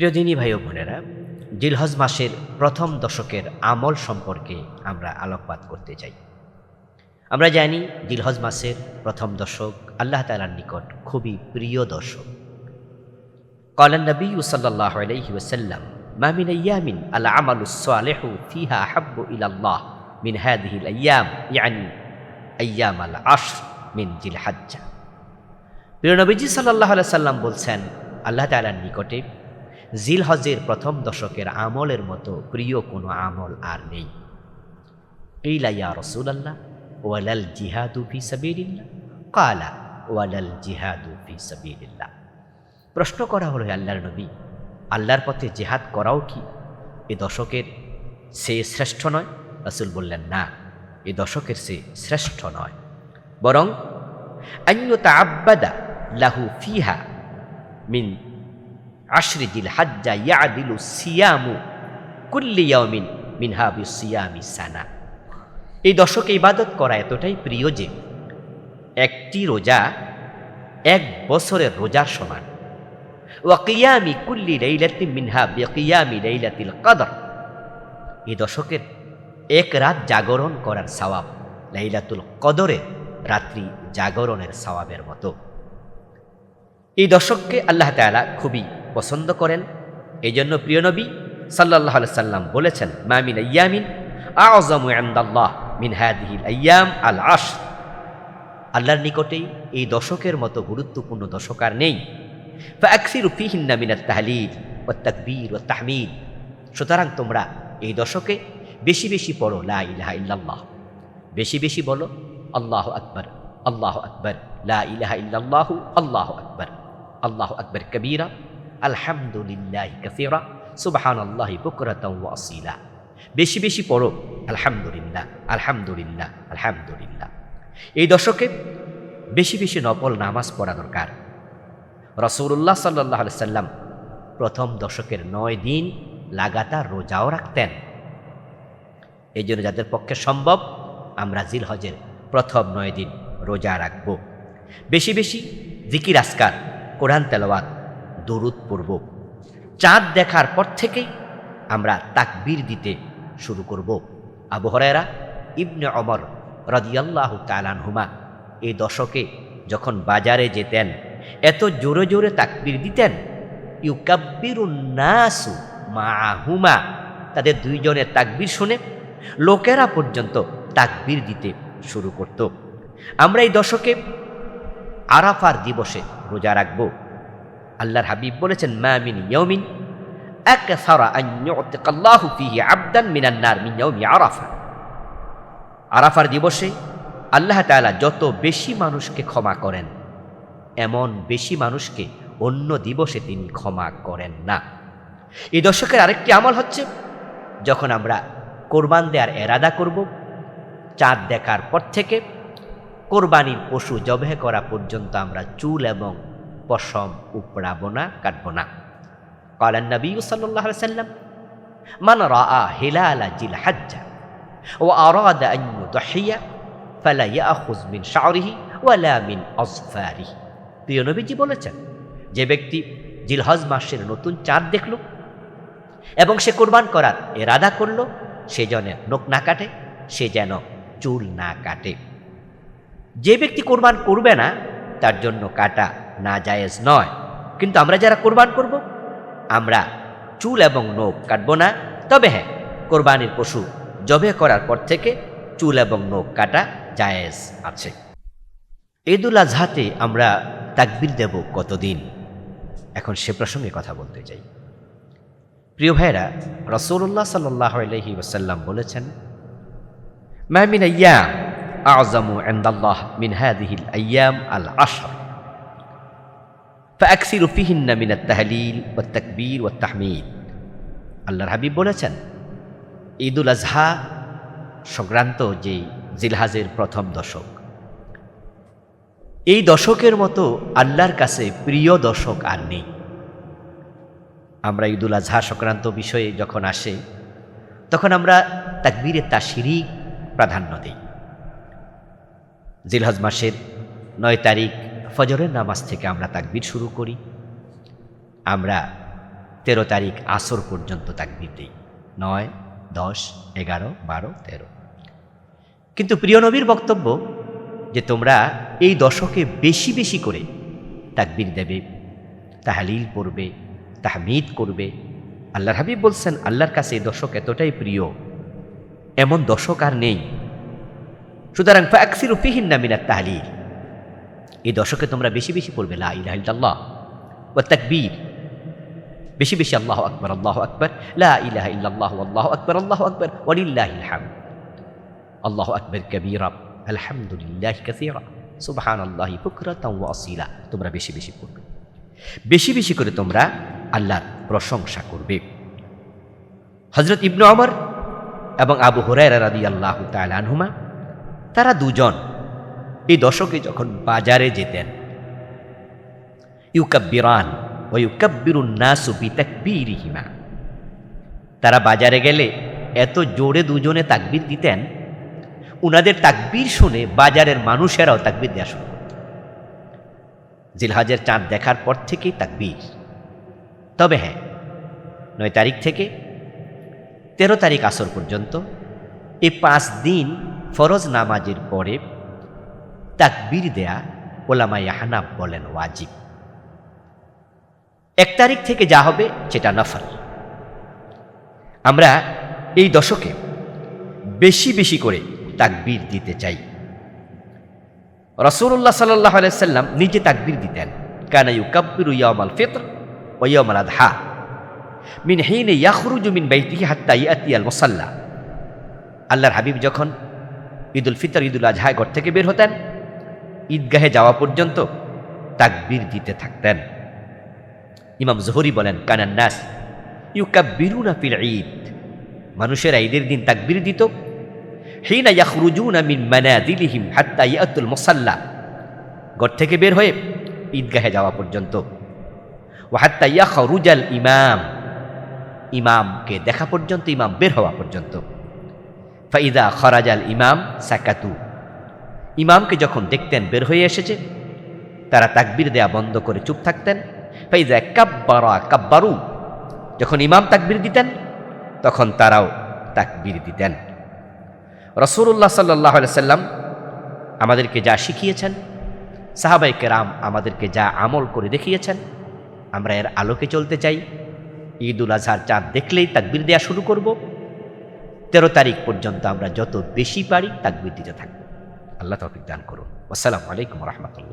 প্রিয় দিনী ভাই ও বোনেরা, জিলহজ মাসের প্রথম দশকের আমল সম্পর্কে আমরা আলোকপাত করতে চাই। আমরা জানি জিলহজ মাসের প্রথম দশক আল্লাহ তালার নিকট খুবই প্রিয় দশক। কলান নবী সাল্লাহ আলাইহি ওসাল্লাম মা মিন আইয়ামিন আল আমালু সালেহু ফিহা হাব্বু ইলাল্লাহ মিন হাদিহিল আইয়াম ইয়ানি আইয়াম আল আশর মিন জিল হাজ্জা প্রিয় নবীজি সাল্লাহ সাল্লাম বলছেন, আল্লাহ তালার নিকটে জিল হজের প্রথম দশকের আমলের মতো প্রিয় কোনো আমল আর নেই। ইলাইয়া রসুল আল্লাহ ওয়ালাল জিহাদু ফি সাবিলিল্লাহ। কালা ওয়ালাল জিহাদু ফি সাবিলিল্লাহ। প্রশ্ন করা হলো আল্লাহর নবী, আল্লাহর পথে জেহাদ করাও কি? এ দশকের সে শ্রেষ্ঠ নয়? রাসুল বললেন, না, এ দশকের সে শ্রেষ্ঠ নয়। বরং আব্বাদা লাহু ফিহা মিন আশরি জিল হাজ্জা ইয়াদিলু সিয়ামু কুল্লি ইয়াউমিন মিনহা বিসিয়ামি সানা। এই দশকে ইবাদত করা এতটাই প্রিয় যে একটি রোজা এক বছরের রোজার সমান। ওয়াকিয়ামি কুল্লি লাইলাতি মিনহা বিকিয়ামি লাইলাতিল কদর। এই দশকের এক রাত জাগরণ করার সওয়াব লাইলাতুল কদরের রাত্রি জাগরণের সওয়াবের মতো। এই দশককে আল্লাহ তাআলা খুবই পছন্দ করেন। এই জন্য প্রিয় নবী সাল্লাহ সাল্লাম বলেছেন মামিন মিন হাদিহিল আয়াম আল আশ আল্লাহর নিকটেই এই দশকের মতো গুরুত্বপূর্ণ দশক আর নেই। তাহলিল ও তাকবীর ও তাহমিদ সুতরাং তোমরা এই দশকে বেশি বেশি পড়ো, লা ইলাহা ইল্লাল্লাহ। বেশি বেশি বলো, আল্লাহ আকবর আল্লাহ আকবর। লা ইলাহা ইল্লাল্লাহু, আল্লাহ আকবর। আল্লাহ আকবর কবীরা। আলহামদুলিল্লাহ কাসীরা, সুবহানাল্লাহি বুকরাতাও ওয়া আসীলা। বেশি বেশি পড়ো, আলহামদুলিল্লাহ আলহামদুলিল্লাহ আলহামদুলিল্লাহ। এই দশকে বেশি বেশি নফল নামাজ পড়া দরকার। রসৌল্লাহ সাল্লাহ সাল্লাম প্রথম দশকের নয় দিন লাগাতার রোজাও রাখতেন। এই জন্য যাদের পক্ষে সম্ভব, আমরা জিল হজের প্রথম নয় দিন রোজা রাখব। বেশি বেশি জিকির আসকার কোরআন তেলাওয়াত দরুদ পড়ব চাঁদ দেখার পর থেকেই আমরা তাকবীর দিতে শুরু করব। আবহরায়রা ইবনে অমর রদিয়াল্লাহ তালানহুমা এই দশকে যখন বাজারে যেতেন, এত জোরে জোরে তাকবির দিতেন ইউকাব্বিরুন্নাসু মাহুমা তাদের দুইজনের তাকবির শুনে লোকেরা পর্যন্ত তাকবির দিতে শুরু করত। আমরা এই দশকে আরাফার দিবসে রোজা রাখব। আল্লাহর হাবিব বলেছেন মামিন ইয়মিন মিন আরাফার দিবসে আল্লাহ তাআলা যত বেশি মানুষকে ক্ষমা করেন, এমন বেশি মানুষকে অন্য দিবসে তিনি ক্ষমা করেন না। এই দশকের আরেকটি আমল হচ্ছে, যখন আমরা কোরবান দেওয়ার এরাদা করব, চাঁদ দেখার পর থেকে কোরবানির পশু জবে করা পর্যন্ত আমরা চুল এবং পশম উপড়াবো না, কাটবো না। কালান নবী সাল্লাহ সাল্লাম মান রা হিলালা জিল হাজ্জা ও আরাদা আন ইউদহিয়া ফালা ইয়াখুজ মিন শাওরিহি ওয়ালা মিন আজফারিহি। প্রিয় নবীজি বলেছেন, যে ব্যক্তি জিলহজ মাসের নতুন চাঁদ দেখল এবং সে কোরবান করার এরাদা করল, সে যেন নোক না কাটে, সে যেন চুল না কাটে। যে ব্যক্তি কোরবান করবে না, তার জন্য কাটা না জায়েজ নয়। কিন্তু আমরা যারা কোরবান করব, আমরা চুল এবং নোক কাটবো না। তবে হ্যাঁ কোরবানির পশু জবে করার পর থেকে চুল এবং নোক কাটা জায়েজ আছে। ঈদুল আজহাতে আমরা তাকবির দেব কতদিন? এখন সে প্রসঙ্গে কথা বলতে চাই। প্রিয় ভাইরা রসৌল্লাহ সাল্লাহ আলহি ওসাল্লাম বলেছেন মামিন আয়াম আজমু আন্দাল্লাহ মিন হাদিহিল আয়াম আল আশর। ফাকসির ফিহিন্না মিনাত তাহলিল ও তকবীর ও তাহমিদ আল্লাহর হাবিব বলেছেন, ঈদুল আজহা সংক্রান্ত যে জিলহাজের প্রথম দশক, এই দশকের মতো আল্লাহর কাছে প্রিয় দশক আর নেই। আমরা ঈদুল আজহা সংক্রান্ত বিষয়ে যখন আসে, তখন আমরা তাকবীরে তাসিরই প্রাধান্য দিই। জিলহাজ মাসের নয় তারিখ ফজরের নামাজ থেকে আমরা তাকবীর শুরু করি। আমরা তেরো তারিখ আসর পর্যন্ত তাকবির দিই। নয়, দশ, এগারো, বারো, তেরো। কিন্তু প্রিয় নবীর বক্তব্য যে তোমরা এই দশকে বেশি বেশি করে তাকবির দেবে, তাহালিল পড়বে, তাহমিদ করবে। আল্লাহর হাবিব বলছেন, আল্লাহর কাছে এই দশক এতটাই প্রিয়, এমন দশক আর নেই। সুতরাং ফাকসির ফিহিন নামিনার তাহলিল। এই দশকে তোমরা বেশি বেশি পড়বে, লা ইলাহা ইল্লাল্লাহ ওয়া তাকবীর। বেশি বেশি আল্লাহ আকবার আল্লাহ আকবার, লা ইলাহা ইল্লাল্লাহ, আল্লাহু আকবার আল্লাহু আকবার ওয়ালিল্লাহিল হামদ আল্লাহু আকবার কবীরা, আলহামদুলিল্লাহ কাসীরা, সুবহানাল্লাহি বুকরাতাও ওয়া আসীলা তোমরা বেশি বেশি পড়বে। বেশি বেশি করে তোমরা আল্লাহর প্রশংসা করবে। হজরত ইবনু আমর এবং আবু হুরায়রা রাদিয়াল্লাহু তাআলা আনহুমা, তারা দুজন এই দশকে যখন বাজারে যেতেন, ইউকাব্বিরান ও ইউকাব্বিরুন নাসু বিতাকবীরিহিমা। তারা বাজারে গেলে এত জোরে দুজনে তাকবীর দিতেন, উনাদের তাকবির শুনে বাজারের মানুষেরাও তাকবীর দেওয়া শুরু করত। জিলহাজের চাঁদ দেখার পর থেকেই তাকবির। তবে হ্যাঁ নয় তারিখ থেকে তেরো তারিখ আসর পর্যন্ত এই পাঁচ দিন ফরজ নামাজের পরে তাকবীর দেয়া ওলামা ইয়াহানাব বলেন ওয়াজিব। এক তারিখ থেকে যা হবে সেটা নফল। আমরা এই দশকে বেশি বেশি করে তাকবীর দিতে চাই। রসুল্লাহ সাল্লাহ আলাইসাল্লাম নিজে তাকবীর দিতেন। কানা ইউকাব্বিরু ইয়ামাল ফিত্র ও ইয়ামাল আদহা। মিন হিনে ইয়াখরুজু মিন বাইতিহি হাত্তা ইয়াতি মুসাল্লা। আল্লাহর হাবিব যখন ঈদুল ফিতর, ঈদুল আজহায় ঘর থেকে বের হতেন ঈদগাহে যাওয়া পর্যন্ত তাকবীর দিতে থাকতেন। ইমাম জহরি বলেন কানান নাস ইউকাব্বিরুনা ফিল ঈদ। মানুষেরা ঈদের দিন তাকবীর দিত। হিনা ইয়াখরুজুনা মিন মানাদিলিহিম হাত্তা ইয়াতুল মুসাল্লা। ঘর থেকে বের হয়ে ঈদগাহে যাওয়া পর্যন্ত। ওয়াহাত্তা ইয়াখরুজাল ইমাম। ইমামকে দেখা পর্যন্ত, ইমাম বের হওয়া পর্যন্ত। ফাইদা খরাজাল ইমাম সাকাতু। ইমামকে যখন দেখতেন, বের হয়ে এসেছে, তারা তাকবির দেয়া বন্ধ করে চুপ থাকতেন। ফাইজা কাব্বারা কাব্বারু, যখন ইমাম তাকবির দিতেন, তখন তারাও তাকবির দিতেন। রসুল্লাহ সাল্লাহ সাল্লাম আমাদেরকে যা শিখিয়েছেন সাহাবাই কেরাম আমাদেরকে যা আমল করে দেখিয়েছেন, আমরা এর আলোকে চলতে চাই। ঈদ উল আজহার চাঁদ দেখলেই তাকবির দেওয়া শুরু করব। তেরো তারিখ পর্যন্ত আমরা যত বেশি পারি তাকবির দিতে থাকব। আল্লাহ তফিক দান করুন আসসালামু আলাইকুম রহমতুল্লাহ